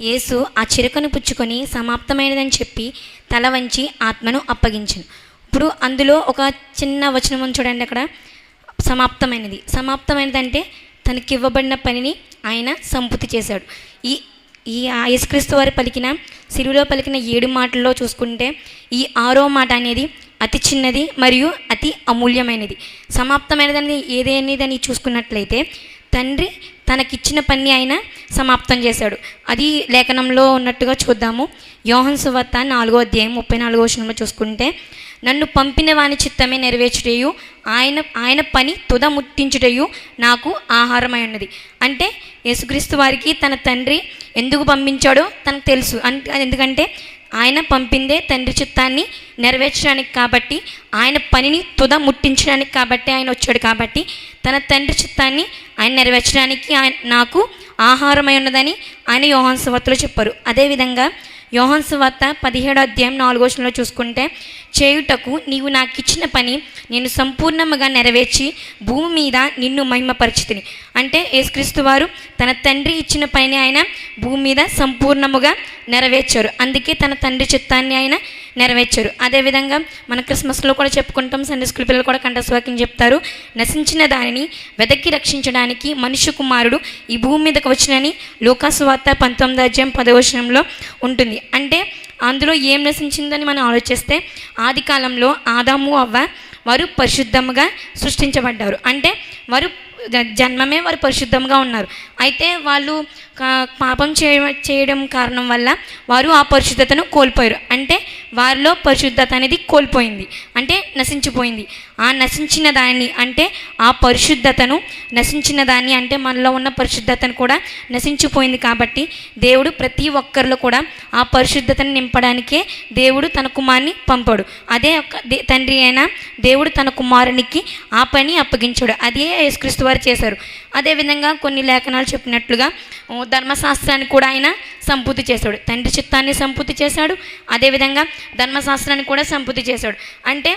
యేసు ఆ చిరకను పుచ్చుకొని సమాప్తమైనదని చెప్పి తల వంచి ఆత్మను అప్పగించను. ఇప్పుడు అందులో ఒక చిన్న వచనం చూడండి అక్కడ. సమాప్తమైనది. సమాప్తమైనది అంటే తనకి ఇవ్వబడిన పనిని ఆయన సంపూర్తి చేశాడు. ఈ ఈ యేసుక్రీస్తు వారి పలికిన సిలువలో పలికిన ఏడు మాటల్లో చూసుకుంటే ఈ ఆరో మాట అనేది అతి చిన్నది మరియు అతి అమూల్యమైనది. సమాప్తమైనదని ఏదేనిదని చూసుకున్నట్లయితే తండ్రి తనకిచ్చిన పని ఆయన సమాప్తం చేశాడు. అది లేఖనంలో ఉన్నట్టుగా చూద్దాము. యోహన్ సువార్త నాలుగో అధ్యాయం ముప్పై నాలుగో వచనంలో చూసుకుంటే నన్ను పంపిన వాని చిత్తమే నెరవేర్చుటయు ఆయన ఆయన పని తుద ముట్టించుటయు నాకు ఆహారమై ఉన్నది. అంటే యేసుక్రీస్తు వారికి తన తండ్రి ఎందుకు పంపించాడో తనకు తెలుసు. అన్- ఎందుకంటే ఆయన పంపిందే తండ్రి చిత్తాన్ని నెరవేర్చడానికి కాబట్టి ఆయన పనిని తుద ముట్టించడానికి కాబట్టి ఆయన వచ్చాడు కాబట్టి తన తండ్రి చిత్తాన్ని ఆయన నెరవేర్చడానికి ఆయన నాకు ఆహారమై ఉన్నదని ఆయన యోహాన్ సువార్తలో చెప్పారు. అదేవిధంగా యోహాన్ సువార్త పదిహేడు అధ్యాయం నాలుగో వచనంలో చూసుకుంటే చేయుటకు నీవు నాకు ఇచ్చిన పని నేను సంపూర్ణముగా నెరవేర్చి భూమి మీద నిన్ను మహిమపరిచితిని. అంటే యేసుక్రీస్తు వారు తన తండ్రి ఇచ్చిన పని ఆయన భూమి మీద సంపూర్ణముగా నెరవేర్చారు. అందుకే తన తండ్రి చిత్తాన్ని ఆయన నెరవేర్చారు. అదేవిధంగా మన క్రిస్మస్లో కూడా చెప్పుకుంటాం సండే స్కూల్ పిల్లలు కూడా కంఠస్వాక్యం చెప్తారు నశించిన దానిని వెదక్కి రక్షించడానికి మనుష్య కుమారుడు ఈ భూమి మీదకి వచ్చినని లోకాసు వార్త పంతొమ్మిది అధ్యాయం పదవచనంలో ఉంటుంది. అంటే అందులో ఏం నశించిందని మనం ఆలోచిస్తే ఆది కాలంలో ఆదాము అవ్వ వారు పరిశుద్ధముగా సృష్టించబడ్డారు. అంటే వారు జన్మమే వారు పరిశుద్ధంగా ఉన్నారు. అయితే వాళ్ళు పాపం చేయ చేయడం కారణం వల్ల వారు ఆ పరిశుద్ధతను కోల్పోయారు. అంటే వారిలో పరిశుద్ధత అనేది కోల్పోయింది. అంటే నశించిపోయింది. ఆ నశించిన దాన్ని అంటే ఆ పరిశుద్ధతను నశించిన దాన్ని అంటే మనలో ఉన్న పరిశుద్ధతను కూడా నశించిపోయింది కాబట్టి దేవుడు ప్రతి ఒక్కరిలో కూడా ఆ పరిశుద్ధతను నింపడానికే దేవుడు తన కుమారుని పంపాడు. అదే ఒక దే- తండ్రి అయిన దేవుడు తన కుమారునికి ఆ పని అప్పగించాడు. అదే యేసుక్రీస్తు వారు చేశారు. అదేవిధంగా కొన్ని లేఖనాలు చెప్పినట్లుగా ధర్మశాస్త్రాన్ని కూడా ఆయన సంపూర్తి చేశాడు. తండ్రి చిత్తాన్ని సంపూర్తి చేశాడు అదేవిధంగా ధర్మశాస్త్రాన్ని కూడా సంపూర్తి చేశాడు. అంటే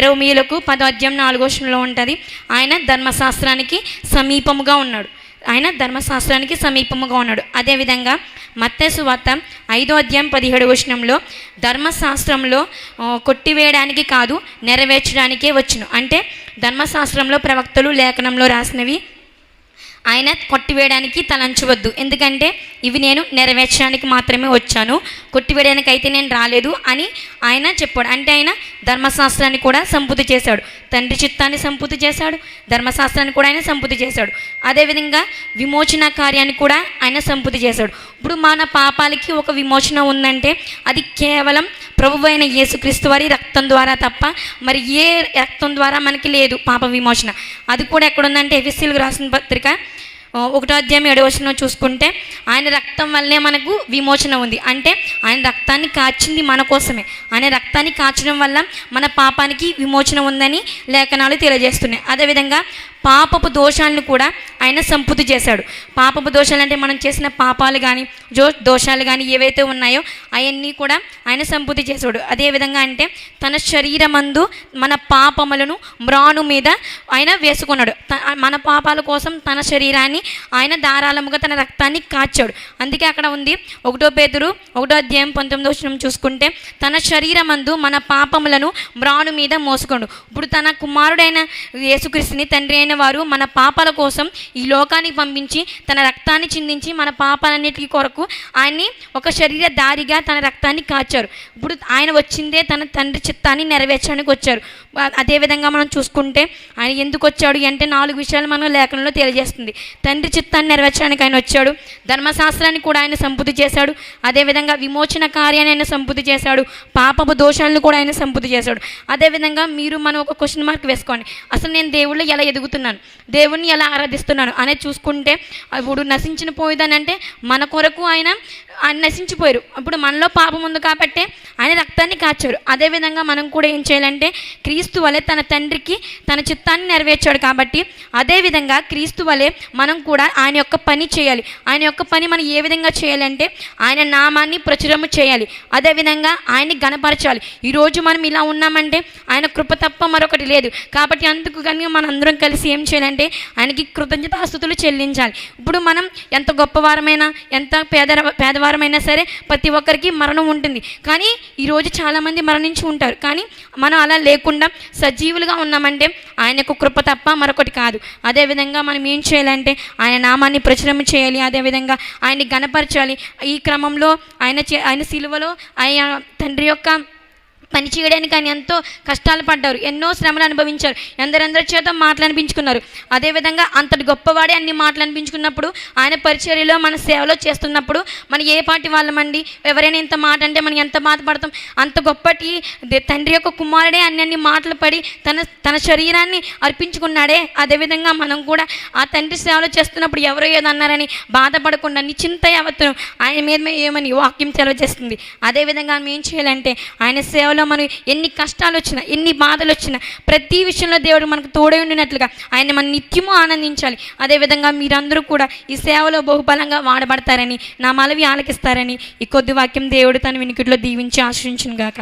రోమిలకు పదోద్యం నాలుగో వచనంలో ఉంటుంది ఆయన ధర్మశాస్త్రానికి సమీపముగా ఉన్నాడు. ఆయన ధర్మశాస్త్రానికి సమీపముగా ఉన్నాడు. అదేవిధంగా మత్తేసు వార్త ఐదో అధ్యాయం పదిహేడు వచనంలో ధర్మశాస్త్రంలో కొట్టివేయడానికి కాదు నెరవేర్చడానికే వచ్చును. అంటే ధర్మశాస్త్రంలో ప్రవక్తలు లేఖనంలో రాసినవి ఆయన కొట్టివేయడానికి తలంచవద్దు ఎందుకంటే ఇవి నేను నెరవేర్చడానికి మాత్రమే వచ్చాను. కొట్టివేయడానికి అయితే నేను రాలేదు అని ఆయన చెప్పాడు. అంటే ఆయన ధర్మశాస్త్రాన్ని కూడా సంపూర్తి చేశాడు. తండ్రి చిత్తాన్ని సంపూర్తి చేశాడు. ధర్మశాస్త్రాన్ని కూడా ఆయన సంపూర్తి చేశాడు. అదేవిధంగా విమోచన కార్యాన్ని కూడా ఆయన సంపూర్తి చేశాడు. ఇప్పుడు మన పాపాలకి ఒక విమోచన ఉందంటే అది కేవలం ప్రభు అయిన యేసుక్రీస్తు వారి రక్తం ద్వారా తప్ప మరి ఏ రక్తం ద్వారా మనకి లేదు పాప విమోచన. అది కూడా ఎక్కడుందంటే ఎఫ్ఎస్సీలకు రాసిన పత్రిక ఒకటో అధ్యాయం ఏడో వచనం చూసుకుంటే ఆయన రక్తం వల్లనే మనకు విమోచన ఉంది. అంటే ఆయన రక్తాన్ని కాచింది మన కోసమే. ఆయన రక్తాన్ని కాచడం వల్ల మన పాపానికి విమోచన ఉందని లేఖనాలు తెలియజేస్తున్నాయి. అదేవిధంగా పాపపు దోషాలను కూడా ఆయన సంపూర్తి చేశాడు. పాపపు దోషాలు అంటే మనం చేసిన పాపాలు కానీ జో దోషాలు కానీ ఏవైతే ఉన్నాయో అవన్నీ కూడా ఆయన సంపూర్తి చేశాడు. అదేవిధంగా అంటే తన శరీరమందు మన పాపములను మ్రాను మీద ఆయన వేసుకున్నాడు. మన పాపాల కోసం తన శరీరాన్ని ఆయన ధారాళముగా తన రక్తాన్ని కాచాడు. అందుకే అక్కడ ఉంది ఒకటో పేతురు ఒకటో అధ్యాయం పంతొమ్మిదో వచ్చిన చూసుకుంటే తన శరీరమందు మన పాపములను మ్రాను మీద మోసుకోండు. ఇప్పుడు తన కుమారుడైన యేసుక్రీస్తుని తండ్రి అయిన వారు మన పాపాల కోసం ఈ లోకానికి పంపించి తన రక్తాన్ని చిందించి మన పాపాలన్నిటికీ కొరకు ఆయన్ని ఒక శరీర దారిగా తన రక్తాన్ని కాచారు. ఇప్పుడు ఆయన వచ్చిందే తన తండ్రి చిత్తాన్ని నెరవేర్చడానికి వచ్చారు. అదేవిధంగా మనం చూసుకుంటే ఆయన ఎందుకు వచ్చాడు అంటే నాలుగు విషయాలు మనం లేఖనంలో తెలియజేస్తుంది. తండ్రి చిత్తాన్ని నెరవేర్చడానికి ఆయన వచ్చాడు. ధర్మశాస్త్రాన్ని కూడా ఆయన సంపూర్తి చేశాడు. అదేవిధంగా విమోచన కార్యాన్ని ఆయన సంపూర్తి చేశాడు. పాపపు దోషాలను కూడా ఆయన సంపూర్తి చేశాడు. అదేవిధంగా మీరు మనం ఒక క్వశ్చన్ మార్క్ వేసుకోండి. అసలు నేను దేవుళ్ళు ఎలా ఎదుగుతున్నాను? దేవుణ్ణి ఎలా ఆరాధిస్తున్నాను? అనేది చూసుకుంటే ఇప్పుడు నశించిన పోయేదని అంటే మన కొరకు ఆయన ఆయన నశించిపోయారు. ఇప్పుడు మనలో పాపం ఉంది కాబట్టి ఆయన కాచారు అదేవిధంగా మనం కూడా ఏం చేయాలంటే క్రీస్తు వలె తన తండ్రికి తన చిత్తాన్ని నెరవేర్చాడు కాబట్టి అదేవిధంగా క్రీస్తు వలె మనం కూడా ఆయన యొక్క పని చేయాలి. ఆయన యొక్క పని మనం ఏ విధంగా చేయాలంటే ఆయన నామాన్ని ప్రచురము చేయాలి. అదేవిధంగా ఆయన్ని గణపరచాలి ఈరోజు మనం ఇలా ఉన్నామంటే ఆయన కృప తప్ప మరొకటి లేదు. కాబట్టి అందుకు కనుక మనం అందరం కలిసి ఏం చేయాలంటే ఆయనకి కృతజ్ఞతాస్థుతులు చెల్లించాలి. ఇప్పుడు మనం ఎంత గొప్పవారమైనా ఎంత పేద పేదవారమైనా సరే ప్రతి ఒక్కరికి మరణం ఉంటుంది. కానీ ఈరోజు చాలామంది మరణించి ఉంటారు. కానీ మనం అలా లేకుండా సజీవులుగా ఉన్నామంటే ఆయన యొక్క కృప తప్ప మరొకటి కాదు. అదేవిధంగా మనం ఏం చేయాలంటే ఆయన నామాన్ని ప్రచురం చేయాలి. అదేవిధంగా ఆయన్ని గణపరచాలి ఈ క్రమంలో ఆయన చే ఆయన సిలువలో ఆయన తండ్రి యొక్క పని చేయడానికి ఆయన ఎంతో కష్టాలు పడ్డారు. ఎన్నో శ్రమలు అనుభవించారు. ఎందరెందరి చేత మాటలు అనిపించుకున్నారు అదేవిధంగా అంతటి గొప్పవాడే అన్ని మాటలు అనిపించుకున్నప్పుడు ఆయన పరిచర్యలో మన సేవలో చేస్తున్నప్పుడు మన ఏ పాటి వాళ్ళమండి? ఎవరైనా ఇంత మాట అంటే మనం ఎంత బాధపడతాం? అంత గొప్పటి దే- తండ్రి యొక్క కుమారుడే అన్ని అన్ని మాటలు పడి తన తన శరీరాన్ని అర్పించుకున్నాడే. అదేవిధంగా మనం కూడా ఆ తండ్రి సేవలో చేస్తున్నప్పుడు ఎవరో ఏదో అన్నారని బాధపడకుండా నిశ్చింత యావత్తును ఆయన మీద ఏమని వాక్యం సెలవు చేస్తుంది? అదేవిధంగా మనం ఏం చేయాలంటే ఆయన సేవలు మనం ఎన్ని కష్టాలు వచ్చినా ఎన్ని బాధలు వచ్చినా ప్రతి విషయంలో దేవుడు మనకు తోడై ఉండినట్లుగా ఆయన మనం నిత్యము ఆనందించాలి. అదేవిధంగా మీరందరూ కూడా ఈ సేవలో బహుబలంగా వాడబడతారని నా మలవి ఆలకిస్తారని ఈ కొద్ది వాక్యం దేవుడు తన వినికిట్లో దీవించి ఆశ్రయించును గాక